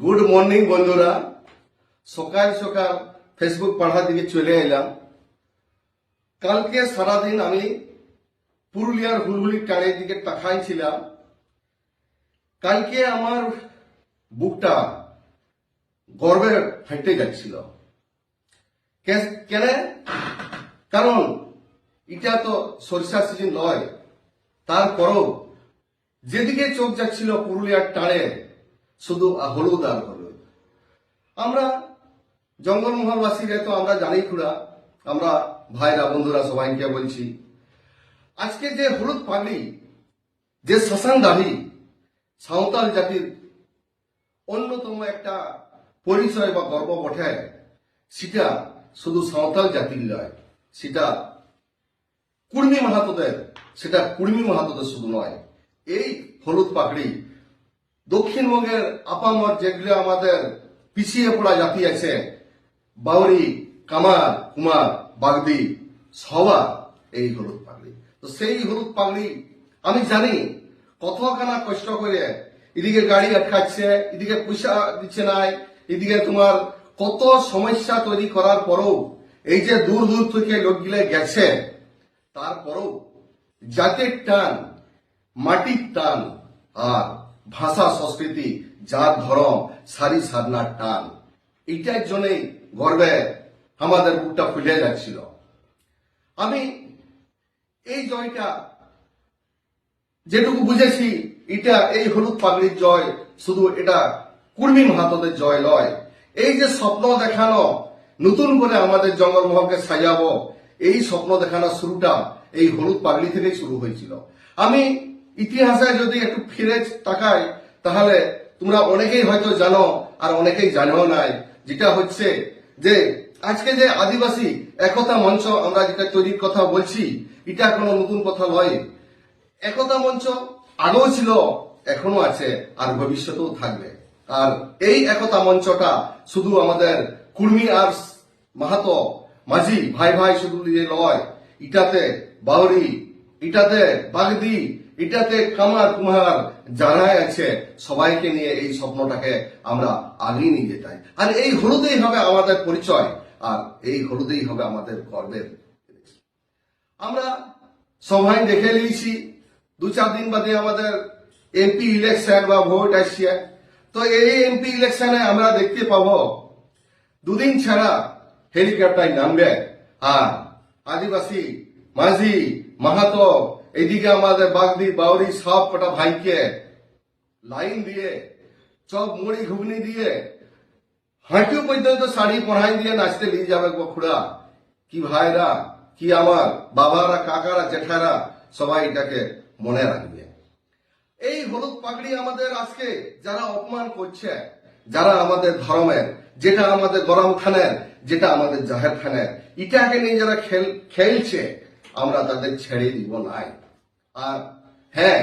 Good morning বন্ধুরা। সকাল সকাল ফেসবুক পড়ার দিকে চলে এলাম। কালকে সারাদিন আমি পুরুলিয়ার হুলহুলি টাড়ের দিকে তাকাই ছিলাম। কালকে আমার বুকটা গর্বে ফেটে যাচ্ছিল। কেন? কারণ এটা তো সরিষা সিজন নয়। তারপরও যেদিকে চোখ যাচ্ছিল পুরুলিয়ার টানে শুধু হলুদ আর হলুদ। আমরা জঙ্গলমহলবাসীরা তো আমরা জানি খুড়া, আমরা ভাইরা, বন্ধুরা সবাইকে বলছি, আজকে যে হলুদ পাগড়ি, যে শ্মশান দাবি সাঁওতাল জাতির অন্যতম একটা পরিচয় বা গর্ব বটে, সেটা শুধু সাঁওতাল জাতির নয়, সেটা কুর্মী মাহাতোদের, সেটা কুর্মী মাহাতোদের শুধু নয়। এই হলুদ পাগড়ি দক্ষিণবঙ্গের আপামর যেগুলো আমাদের পিছিয়ে পড়া জাতি আছে, বাউরি, কামার, কুমার, বাগদি সবার এই হলুদ পাগড়ি। তো সেই হলুদ পাগড়ি আমি জানি, কতখানা কষ্ট করে এদিকে গাড়ি আটকাচ্ছে, এদিকে পয়সা দিচ্ছে নাই, এদিকে তোমার কত সমস্যা তৈরি করার পরেও এই যে দূর দূর থেকে লোকগুলো গেছে, তারপরেও জাতের টান, মাটির টান, আর ভাষা, সংস্কৃতি, জাত, ধর্ম, সারি সাধনার টান। এটার জন্যই গর্বে আমাদের বুকটা ফুলে যাচ্ছিল। আমি এই জয়টা যেটুকু বুঝেছি, এটা এই হলুদ পাগড়ির জয় শুধু এটা কুর্মী মাহাতদের জয় নয় এই যে স্বপ্ন দেখানো, নতুন করে আমাদের জঙ্গলমহলকে সাজাবো, এই স্বপ্ন দেখানোর শুরুটা এই হলুদ পাগড়ি থেকেই শুরু হয়েছিল। আমি ইতিহাসে যদি একটু ফিরে তাকাই, তাহলে তোমরা অনেকেই হয়তো জানো আর অনেকেই জানো নাই, যেটা হচ্ছে যে আজকে যে আদিবাসী একতা মঞ্চ আমরা যেটা তৈরির কথা বলছি, এটা কোনো নতুন কথা নয়। একতা মঞ্চ আগেও ছিল, এখনও আছে আর ভবিষ্যতেও থাকবে। আর এই একতা মঞ্চটা শুধু আমাদের কুর্মী আর মাহাতো, মাঝি, ভাই ভাই শুধু নিয়ে নয়, ইটাতে বাউরি ইটাতে বাগদি এটাতে কামার কুমার যারাই আছে, সবাইকে নিয়ে এই স্বপ্নটাকে আমরা আগিয়ে নিয়ে যেতাই আর এই হলুদেই হবে আমাদের পরিচয়, আর এই হলুদেই হবে আমাদের গর্বের আমরা সবাই দেখে নিয়েছি, দু চার দিন বাদে আমাদের এমপি ইলেকশন বা ভোট আসছে। তো এই এমপি ইলেকশনে আমরা দেখতে পাবো, দুদিন ছাড়া হেলিকপ্টার নামবে, আর আদিবাসী মাঝি, মাহাতো এদিকে আমাদের বাগদি বাউরি সব কটা ভাইকে লাইন দিয়ে চপ মুড়ি ঘুগনি দিয়ে, হাঁটু পর্যন্ত শাড়ি পরাই দিয়ে নাচতে নিয়ে যাবে বখুড়া কি ভাইরা, কি আমার বাবারা, কাকারা, জেঠারা, সবাই এটাকে মনে রাখবে। এই হলুদ পাগড়ি আমাদের আজকে যারা অপমান করছে, যারা আমাদের ধর্মের, যেটা আমাদের গরম খানের, যেটা আমাদের জাহের খানের ইটাকে নিয়ে যারা খেল, খেলছে, আমরা তাদের ছেড়ে দিব নাই। আর হ্যাঁ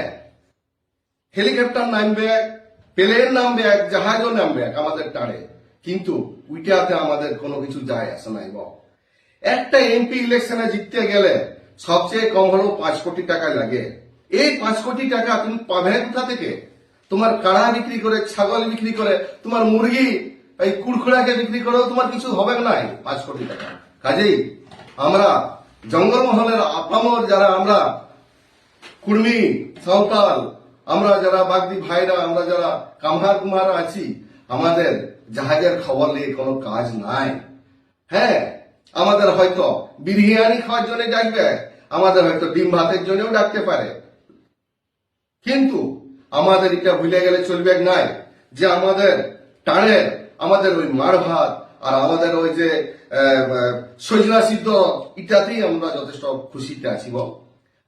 হেলিকপ্টার নামবে এক প্লেন নামবে এক, জাহাজও নামবে এক আমাদের টাড়ে কিন্তু উইটাতে আমাদের কোনো কিছু যায় আসে নাই একটা এমপি ইলেকশনে জিততে গেলে সবচেয়ে কম হলেও পাঁচ কোটি টাকা লাগে। এই পাঁচ কোটি টাকা তুমি পাবে কোথা থেকে? তোমার কাড়া বিক্রি করে, ছাগল বিক্রি করে, তোমার মুরগি, এই কুড়খুড়াকে বিক্রি করেও তোমার কিছু হবে নাই পাঁচ কোটি টাকা। কাজেই আমরা জঙ্গলমহলের আপামর যারা আমরা কুর্মি, সাঁওতাল, আমরা যারা বাগদি ভাইরা, আমরা যারা কামহার কুমারা আছি, আমাদের জাহাজের খবর নিয়ে কোনো কাজ নাই। হ্যাঁ আমাদের হয়তো বিরিয়ানি খাওয়ার জন্য ডাকবে, আমাদের হয়তো ডিম ভাতের জন্যও ডাকতে পারে। কিন্তু আমাদের এটা ভুলে গেলে চলবে নাই, যে আমাদের টানের আমাদের ওই মার ভাত আর আমাদের ওই যে সজনা সিদ্ধ ইটাতেই আমরা যথেষ্ট খুশিতে আছি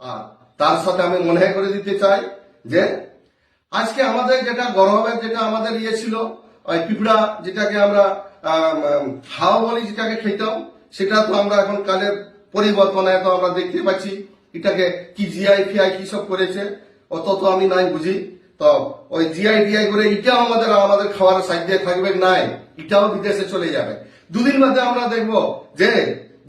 আর তার সাথে আমি মনে করে দিতে চাই যে আজকে আমাদের যেটা গরমের যেটা আমাদের ইয়ে ছিল ওই পিঁপড়া যেটাকে আমরা আম, আম, হাওয়া বলি যেটাকে খেতাম সেটা তো আমরা এখন কালের পরিবর্তনে তো আমরা দেখতে পাচ্ছি এটাকে কি জিআই ফিআই কি সব করেছে অত তো আমি নাই বুঝি। তো ওই জিআই ডিআই করে এটাও আমাদের আমাদের খাওয়ার সাইডে থাকবে নাই এটাও বিদেশে চলে যাবে। দুদিন বাদে আমরা দেখব যে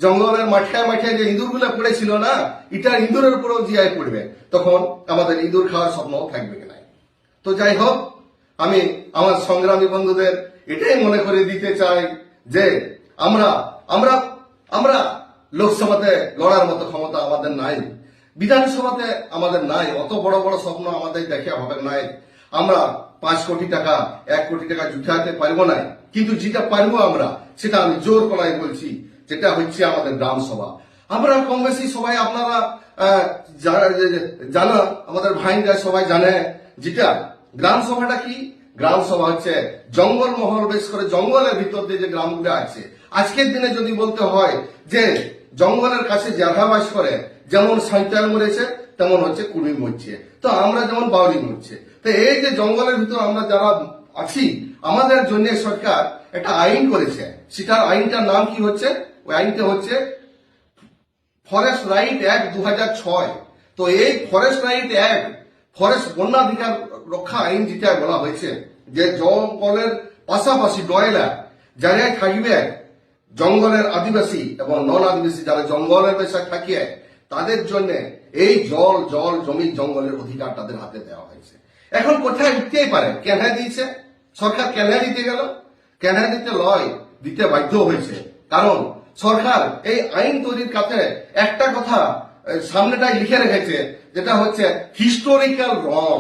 জঙ্গলের মাঠে মাঠে যে ইঁদুরগুলা পড়েছিল না এটা ইঁদুরের উপরেও জিআই পড়বে। তখন আমাদের ইঁদুর খাওয়ার স্বপ্ন থাকবে না তো যাই হোক, আমি আমার সংগ্রামী বন্ধুদের এটাই মনে করে দিতে চাই যে আমরা আমরা আমরা লোকসভাতে লড়ার মতো ক্ষমতা আমাদের নাই। বিধানসভাতে আমাদের নাই। অত বড় বড় স্বপ্ন আমাদের দেখে হবে নাই। আমরা পাঁচ কোটি টাকা, এক কোটি টাকা জুটাতে পারব না কিন্তু যেটা পারব আমরা, সেটা আমি জোর করাই বলছি। যেটা হচ্ছে আমাদের গ্রাম সভা। আমরা কম বেশি সবাই আপনারা জানা, আমাদের ভাইরা সবাই জানে যেটা, গ্রাম সভাটা কি? গ্রাম সভা হচ্ছে জঙ্গল মহল, বেশ করে জঙ্গলের ভিতর দিয়ে যে গ্রামগুলো আছে। আজকের দিনে যদি বলতে হয় যে জঙ্গলের কাছে যারা বাস করে, যেমন সাঁইতাল মরেছে, তেমন হচ্ছে কুড়ি মরছে। তো আমরা যেমন বাউরি মরছে। তো এই যে জঙ্গলের ভিতর আমরা যারা আছি, আমাদের জন্য সরকার একটা আইন করেছে। সেটার আইনটার নাম কি হচ্ছে? ওই আইনটা হচ্ছে ফরেস্ট রাইট অ্যাক্ট দু তো এই ফরেস্ট রাইট অ্যাক্ট ফরেস্ট বন্যাধিকার রক্ষা আইন যেটা বলা হয়েছে, যে জঙ্গলের পাশাপাশি ডয়লা যারা থাকবে জঙ্গলের আদিবাসী এবং নন আদিবাসী যারা জঙ্গলের পেশা থাকিয়ে তাদের জন্য এই জল জল, জমি, জঙ্গলের অধিকার তাদের হাতে দেওয়া হয়েছে। এখন কোথায় দিতেই পারে? কেন দিয়েছে? সরকার কেন দিতে গেল? কেন দিতে লয়, দিতে বাধ্য হয়েছে। কারণ সরকার এই আইন তৈরির কাছে একটা কথা সামনেটাই লিখে রেখেছে, যেটা হচ্ছে হিস্টোরিক্যাল রং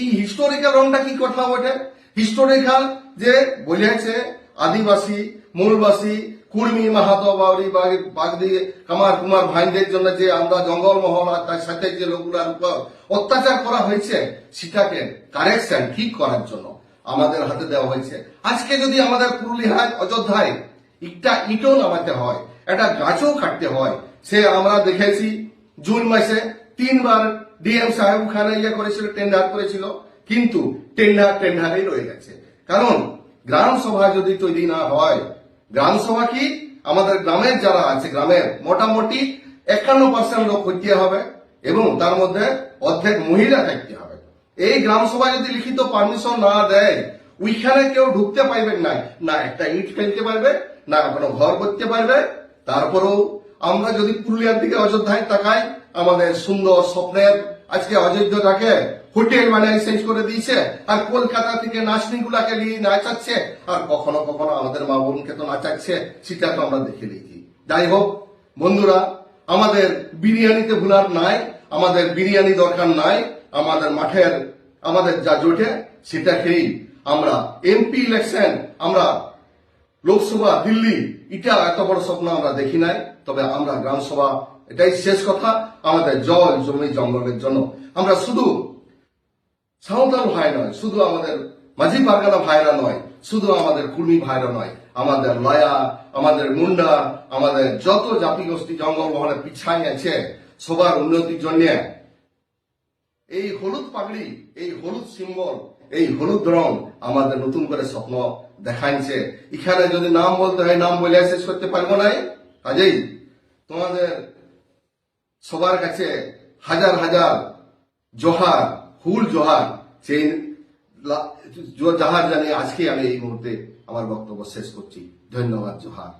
এই হিস্টোরিক্যাল রংটা কি কথা বটে? হিস্টোরিক্যাল যে বলেছে আদিবাসী, মূলবাসী, কুর্মি, মাহাতো বাউরি বাগদি, কামার কুমার ভাইদের জন্য যে আমরা জঙ্গল মহল আর তার সাথে যে লোকগুলার উপর অত্যাচার করা হয়েছে, সেটাকে কারেকশন ঠিক করার জন্য আমাদের হাতে দেওয়া হয়েছে। আজকে যদি আমাদের পুরুলিয়ায়, অযোধ্যায় একটা ইটও নামাতে হয় একটা গাছও কাটতে হয়। সে আমরা দেখেছি জুন মাসে তিনবার ডিএম সাহেব ওখানে ইয়ে করেছিল টেন্ডার করেছিল, কিন্তু টেন্ডার টেন্ডারেই রয়ে গেছে। কারণ গ্রাম সভা যদি তৈরি না হয়, গ্রাম সভা কি? আমাদের গ্রামের যারা আছে, গ্রামের মোটামুটি একান্ন পার্সেন্ট লোক হইতে হবে এবং তার মধ্যে অর্ধেক মহিলা থাকতে হবে। এই গ্রাম সভা যদি লিখিত পারমিশন না দেয়, ওইখানে কেউ ঢুকতে পারবেন না না, একটা ইট ফেলতে পারবে না কোনো ঘর করতে পারবে, তারপরেও আমরা যদি পুরুলিয়ার দিকে অযোধ্যায় তাকাই, আমাদের সুন্দর স্বপ্নের আজকে অযোধ্যাটাকে হোটেল বানিয়ে শেষ করে দিয়েছে, আর কলকাতা থেকে নাচনি গুলাকে নিয়ে নাচাচ্ছে, আর কখনো কখনো আমাদের মা বোনকে তো নাচাচ্ছে, সেটা তো আমরা দেখে নিয়েছি যাই হোক, বন্ধুরা, আমাদের বিরিয়ানিতে ভুলার নাই, আমাদের বিরিয়ানি দরকার নাই, আমাদের মাঠের, আমাদের যা জোটে সেটা খেয়েই আমরা এমপি ইলেকশন আমরা লোকসভা, দিল্লি, এটা এত বড় স্বপ্ন আমরা দেখি নাই। তবে আমরা গ্রাম সভা এটাই শেষ কথা। আমাদের জল জমি জঙ্গলের জন্য। আমরা শুধু সাঁওতাল ভাই নয়, শুধু আমাদের মাঝি পারগানা ভাইরা নয়, শুধু আমাদের কুর্মী ভাইরা নয়, আমাদের লয়া, আমাদের মুন্ডা, আমাদের যত জাতি গোষ্ঠী জঙ্গল মহলে পিছাই আছে, সবার উন্নতির জন্য এই হলুদ পাগড়ি, এই হলুদ সিম্বল, এই হলুদ রং আমাদের নতুন করে স্বপ্ন দেখাইছে এখানে যদি নাম বলতে হয়, নাম বলে শেষ করতে পারব নাই? কাজেই তোমাদের সবার কাছে হাজার হাজার জোহার, হুল জোহার, সেই জাহার জানিয়ে আজকে আমি এই মুহূর্তে আমার বক্তব্য শেষ করছি। ধন্যবাদ, জোহার।